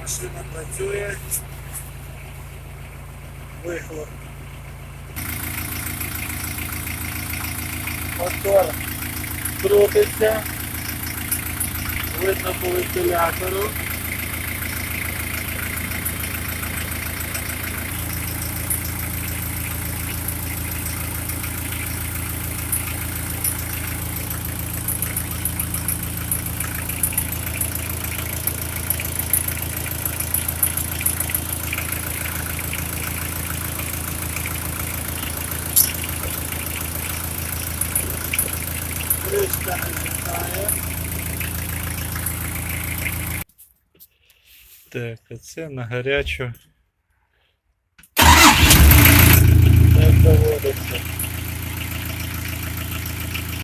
Машина працює. Вихлоп. Мотор крутиться. Видно по вентилятору. Кришка не літає. Так, а це на гарячу не заводиться.